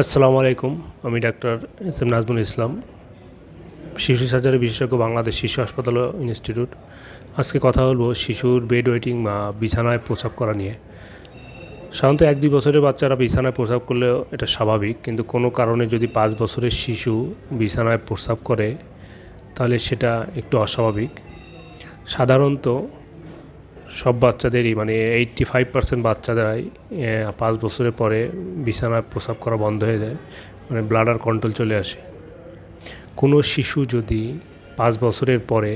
আসসালামু আলাইকুম। আমি doctor S M Nazmul Islam, শিশু সার্জারি বিশেষজ্ঞ, বাংলাদেশ শিশু হাসপাতাল ইনস্টিটিউট। আজকে কথা বলব শিশুর বেড ওয়েটিং বা বিছানায় প্রসাব করা নিয়ে। সাধারণত এক দুই বছরের বাচ্চারা বিছানায় প্রসাব করলেও এটা স্বাভাবিক, কিন্তু কোনো কারণে যদি পাঁচ বছরের শিশু বিছানায় প্রসাব করে, তাহলে সেটা একটু অস্বাভাবিক। সাধারণত সব বাচ্চাদেরই মানে এইট্টি ফাইভ পার্সেন্ট বাচ্চাদেরাই পাঁচ বছরের পরে বিছানায় প্রসাব করা বন্ধ হয়ে যায় মানে ব্লাডার কন্ট্রোল চলে আসে। কোনো শিশু যদি পাঁচ বছরের পরে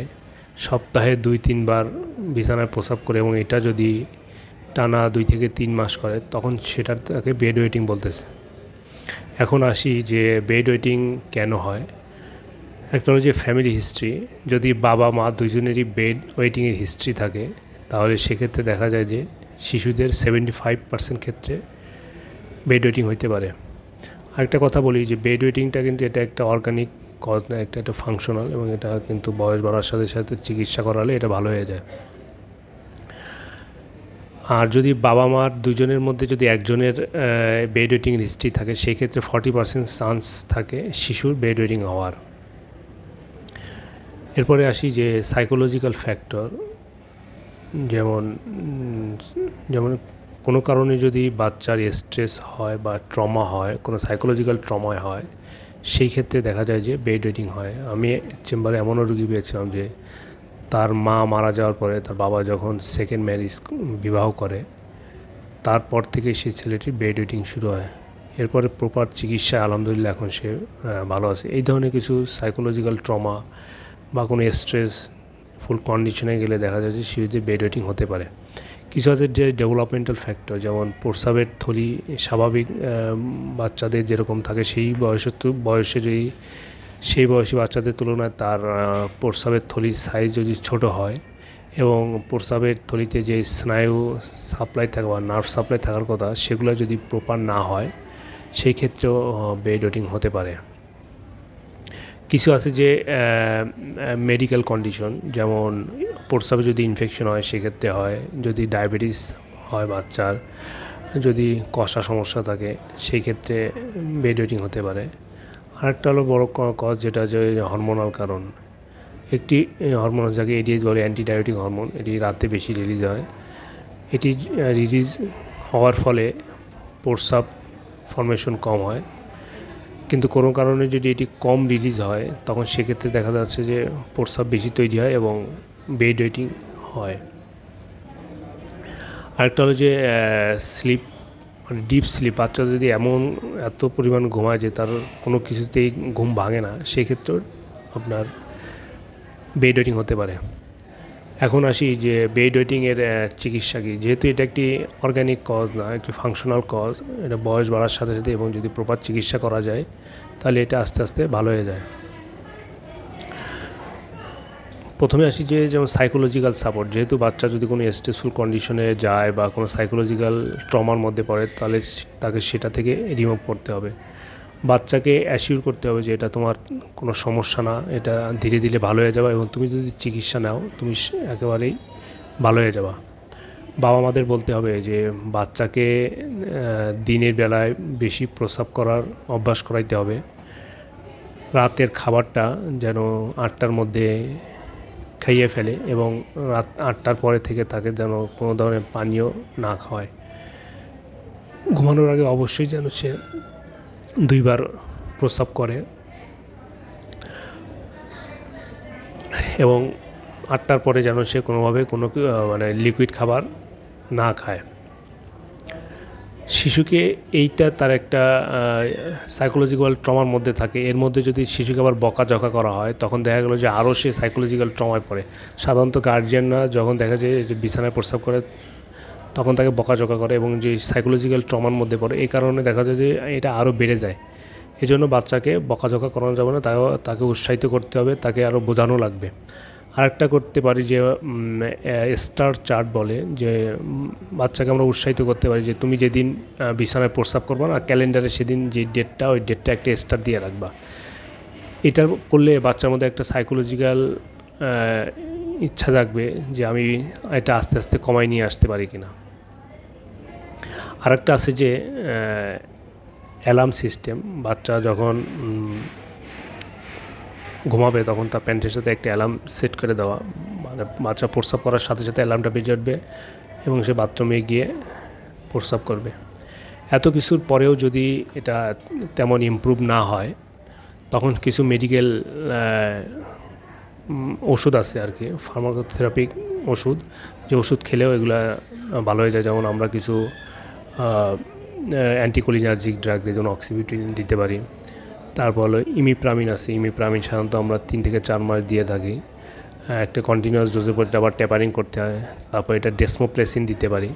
সপ্তাহে দুই, তিনবার বিছানায় প্রসাব করে এবং এটা যদি টানা দুই থেকে তিন মাস করে, তখন সেটার তাকে বেড ওয়েটিং বলতেছে। এখন আসি যে বেড ওয়েটিং কেন হয়? একটা হলো যে ফ্যামিলি হিস্ট্রি যদি বাবা মা দুজনেরই বেড ওয়েটিংয়ের হিস্ট্রি থাকে তাহলে সেক্ষেত্রে দেখা যায় যে শিশুদের সেভেন্টি ফাইভ পার্সেন্ট ক্ষেত্রে বেড ওয়েটিং হইতে পারে। আরেকটা কথা বলি যে বেড ওয়েটিংটা কিন্তু এটা একটা অর্গানিক কজ না, একটা একটা ফাংশনাল এবং এটা কিন্তু বয়স বাড়ার সাথে সাথে চিকিৎসা করালে এটা ভালো হয়ে যায়। আর যদি বাবা মার দুজনের মধ্যে যদি একজনের বেড ওয়েটিং হিস্ট্রি থাকে, সেক্ষেত্রে ফর্টি পার্সেন্ট চান্স থাকে শিশুর বেড ওয়েটিং হওয়ার। এরপরে আসি যে সাইকোলজিক্যাল ফ্যাক্টর যেমন যেমন কোনো কারণে যদি বাচ্চার স্ট্রেস হয় বা ট্রমা হয়, কোনো সাইকোলজিক্যাল ট্রমায় হয়, সেই ক্ষেত্রে দেখা যায় যে বেড ওয়েটিং হয়। আমি চেম্বারে এমনও রুগী পেয়েছিলাম যে তার মা মারা যাওয়ার পরে তার বাবা যখন সেকেন্ড ম্যারেজ বিবাহ করে, তারপর থেকে সেই ছেলেটির বেড রেডিং শুরু হয়। এরপরে প্রপার চিকিৎসা আলহামদুলিল্লাহ এখন সে ভালো আছে। এই ধরনের কিছু সাইকোলজিক্যাল ট্রমা বা কোনো স্ট্রেস ফুল কন্ডিশনে গেলে দেখা যায় যে শিশুদের বেড ওয়েটিং হতে পারে। কিছু আছে যে ডেভেলপমেন্টাল ফ্যাক্টর যেমন প্রস্রাবের থলি, স্বাভাবিক বাচ্চাদের যেরকম থাকে সেই বয়সের বয়সে যদি সেই বয়সী বাচ্চাদের তুলনায় তার প্রস্রাবের থলির সাইজ যদি ছোট হয় এবং প্রস্রাবের থলিতে যে স্নায়ু সাপ্লাই থাকে বা নার্ভ সাপ্লাই থাকার কথা, সেগুলো যদি প্রপার না হয়, সেই ক্ষেত্রেও বেড ওয়েটিং হতে পারে। কিছু আছে যে মেডিকেল কন্ডিশন যেমন প্রস্রাবে যদি ইনফেকশন হয়, সেক্ষেত্রে হয়। যদি ডায়াবেটিস হয় বাচ্চার, যদি কষা সমস্যা থাকে সেই ক্ষেত্রে বেড ওয়েটিং হতে পারে। আরেকটা হলো বড় কজ যেটা যে হরমোনাল কারণ। একটি হরমোন যাকে এডিএস বলে অ্যান্টিডায়োটিক হরমোন এটি রাতে বেশি রিলিজ হয়। এটি রিলিজ হওয়ার ফলে প্রস্রাব ফর্মেশন কম হয়। কিন্তু কোনো কারণে যদি এটি কম রিলিজ হয়, তখন সেক্ষেত্রে দেখা যাচ্ছে যে প্রস্রাব বেশি তৈরি হয় এবং বেড ওয়েটিং হয়। আরেকটা হলো যে স্লিপ মানে ডিপ স্লিপ বাচ্চা যদি এমন এত পরিমাণ ঘুমায় যে তার কোনো কিছুতেই ঘুম ভাঙে না, সেক্ষেত্রেও আপনার বেড ওয়েটিং হতে পারে। এখন আসি যে বেড ওয়েটিংয়ের চিকিৎসা কী? যেহেতু এটা একটি অর্গ্যানিক কজ না, একটি ফাংশনাল কজ এটা বয়স বাড়ার সাথে সাথে এবং যদি প্রপার চিকিৎসা করা যায়, তাহলে এটা আস্তে আস্তে ভালো হয়ে যায়। প্রথমে আসি যে যেমন সাইকোলজিক্যাল সাপোর্ট যেহেতু বাচ্চা যদি কোনো স্ট্রেসফুল কন্ডিশনে যায় বা কোনো সাইকোলজিক্যাল ট্রমার মধ্যে পড়ে, তাহলে তাকে সেটা থেকে রিমুভ করতে হবে। বাচ্চাকে অ্যাসিওর করতে হবে যে এটা তোমার কোনো সমস্যা না, এটা ধীরে ধীরে ভালো হয়ে যাবে এবং তুমি যদি চিকিৎসা নাও, তুমি একেবারেই ভালো হয়ে যাবা। বাবা মাদের বলতে হবে যে বাচ্চাকে দিনের বেলায় বেশি প্রস্রাব করার অভ্যাস করাইতে হবে। রাতের খাবারটা যেন আটটার মধ্যে খাইয়ে ফেলে এবং রাত আটটার পরে থেকে তাকে যেন কোনো ধরনের পানীয় না খাওয়ায়। ঘুমানোর আগে অবশ্যই যেন সে দুইবার প্রস্রাব করে। এবং আটটার পরে যেন সে কোনোভাবে কোনো মানে লিকুইড খাবার না খায়। শিশুকে এইটা তার একটা সাইকোলজিক্যাল ট্রমার মধ্যে থাকে। এর মধ্যে যদি শিশুকে আবার বকাঝকা করা হয়, তখন দেখা গেলো যে আরও সে সাইকোলজিক্যাল ট্রমায় পড়ে। সাধারণত গার্জিয়ানরা যখন দেখা যায় বিছানায় প্রস্রাব করে তখন তাকে বকাঝকা করে এবং যে সাইকোলজিক্যাল ট্রমার মধ্যে পড়ে, এই কারণে দেখা যায় যে এটা আরও বেড়ে যায়। এজন্য বাচ্চাকে বকাঝকা করানো যাবে না, তাও তাকে উৎসাহিত করতে হবে, তাকে আরও বোঝানো লাগবে। আরেকটা করতে পারি যে স্টার চার্ট বলে যে বাচ্চাকে আমরা উৎসাহিত করতে পারি যে, তুমি যেদিন বিছানায় প্রস্রাব করবা না, ক্যালেন্ডারে সেদিন যে ডেটটা ওই ডেটটা একটা স্টার দিয়ে রাখবা। এটা করলে বাচ্চার মধ্যে একটা সাইকোলজিক্যাল ইচ্ছা থাকবে যে আমি এটা আস্তে আস্তে কমাই নিয়ে আসতে পারি কিনা। আরেকটা আছে যে অ্যালার্ম সিস্টেম। বাচ্চা যখন ঘুমাবে তখন তার প্যান্টের সাথে একটা অ্যালার্ম সেট করে দেওয়া। মানে বাচ্চা প্রস্রাব করার সাথে সাথে অ্যালার্মটা বেজে উঠবে এবং সে বাথরুমে গিয়ে প্রস্রাব করবে। এত কিছুর পরেও যদি এটা তেমন ইমপ্রুভ না হয়, তখন কিছু মেডিকেল ওষুধ আছে আর কি ফার্মাকোথেরাপিক ওষুধ। যে ওষুধ খেলেও এগুলা ভালো হয়ে যায়। যেমন আমরা কিছু অ্যান্টিকোলিনার্জিক ড্রাগ দিয়ে যেমন অক্সিবিটিন দিতে পারি। তারপর হলো ইমিপ্রামিন আছে। ইমিপ্রামিন সাধারণত আমরা তিন থেকে চার মাস দিয়ে থাকি। একটা কন্টিনিউয়াস ডোজের পর আবার ট্যাপারিং করতে হয়। তারপর এটা ডেসমোপ্লেসিন দিতে পারি।